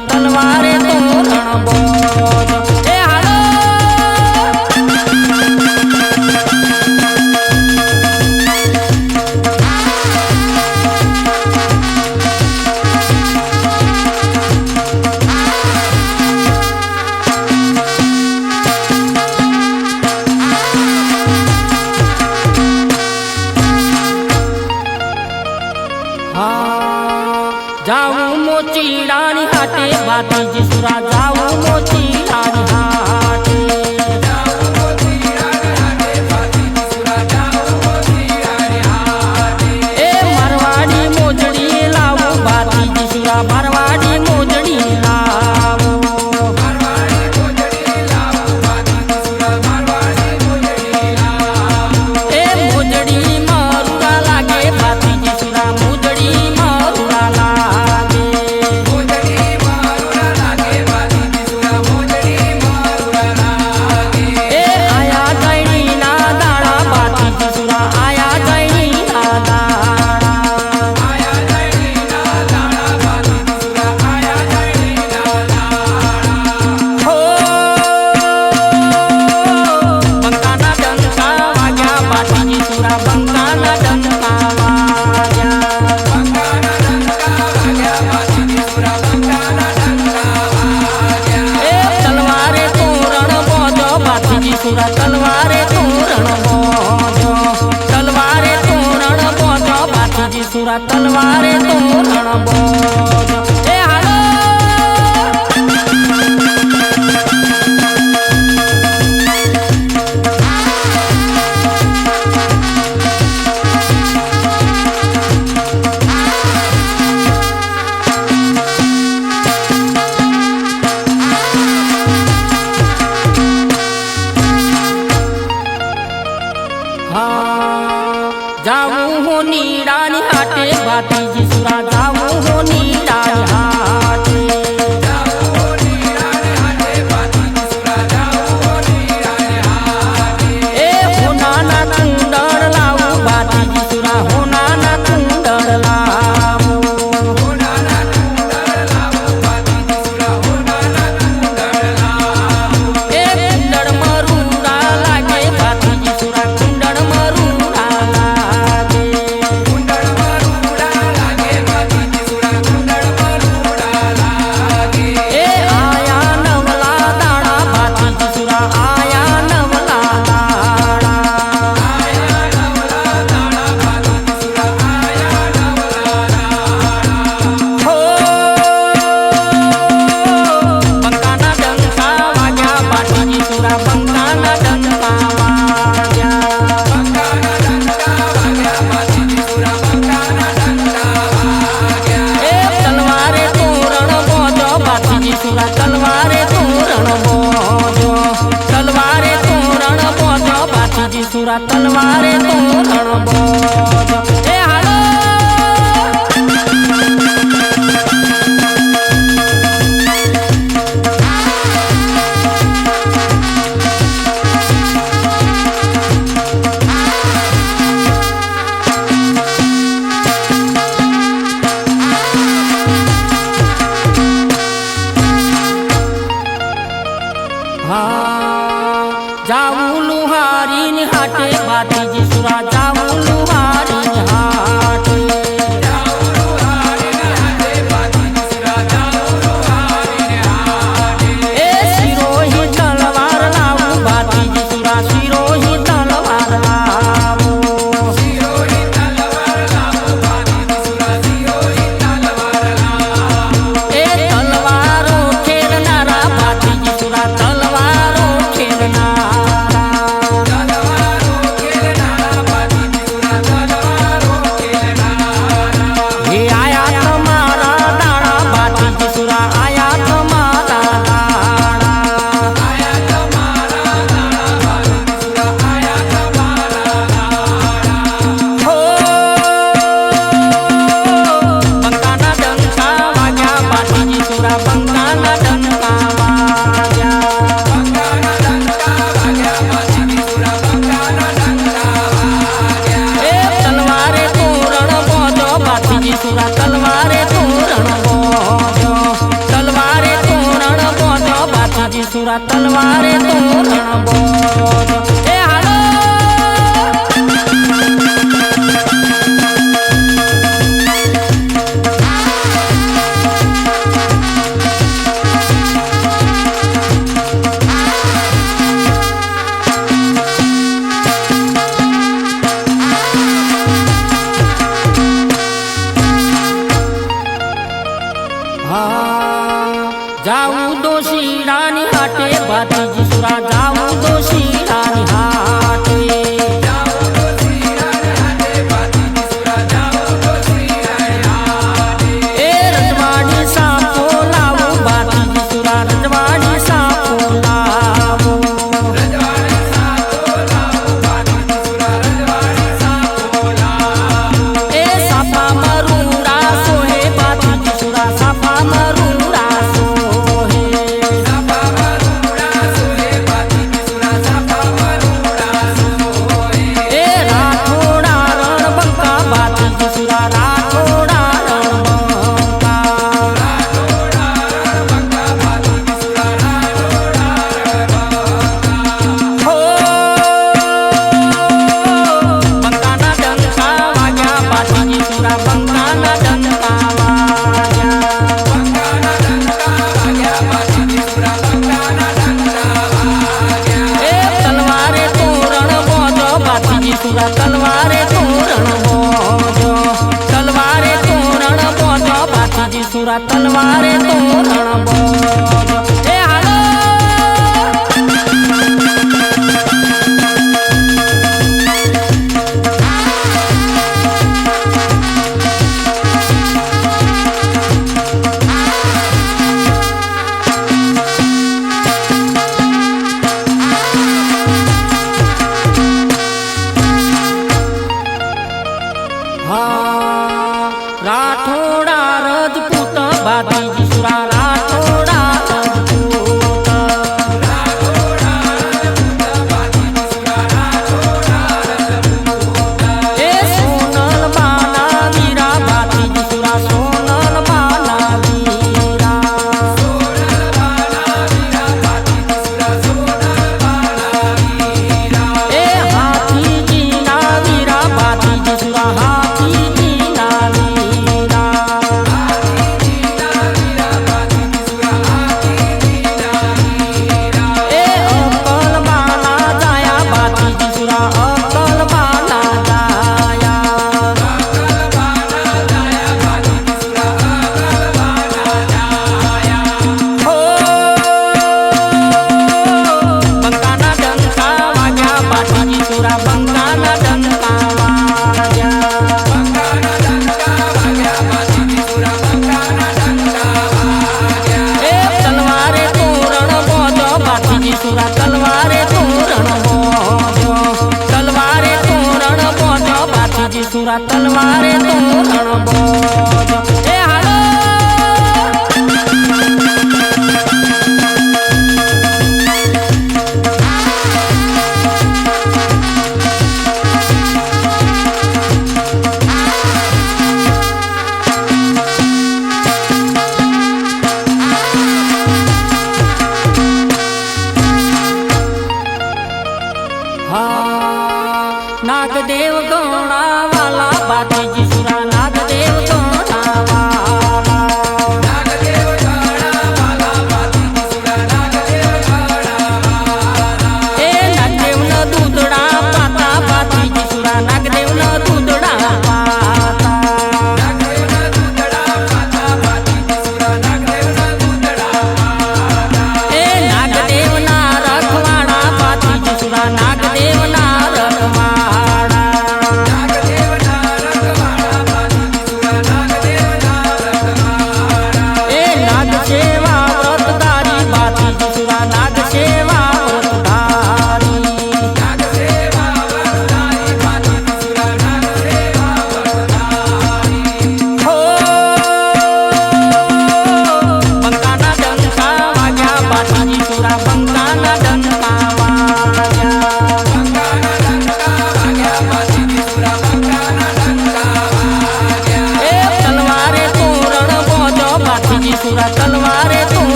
તલવારે તો રણબો para મથુરા તલવારે તોરણ બોજો તલવારે તોરણ બોજો બાથુજી સુરા તલવારે તોરણ બોજો તલવારે તો રણબોધ. મારી સુરા તલવારે તું રણબોધ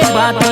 જાયું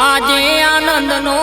આજે આનંદ નો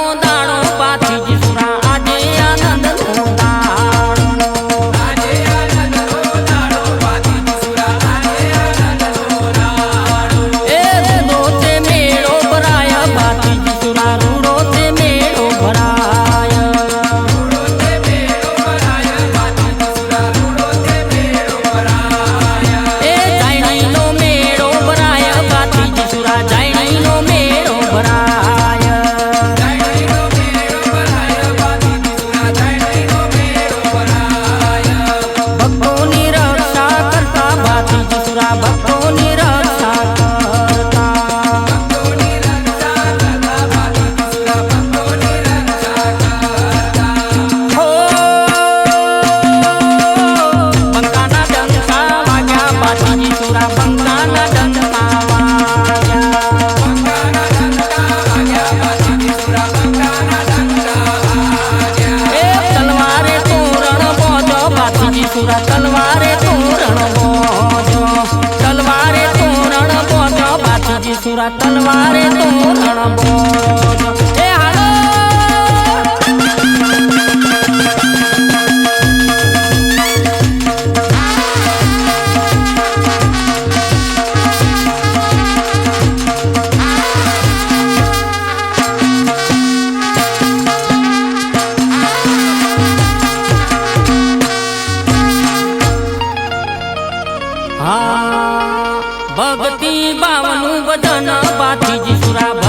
ભક્તિ બાવનું ભજન પાથી સુરા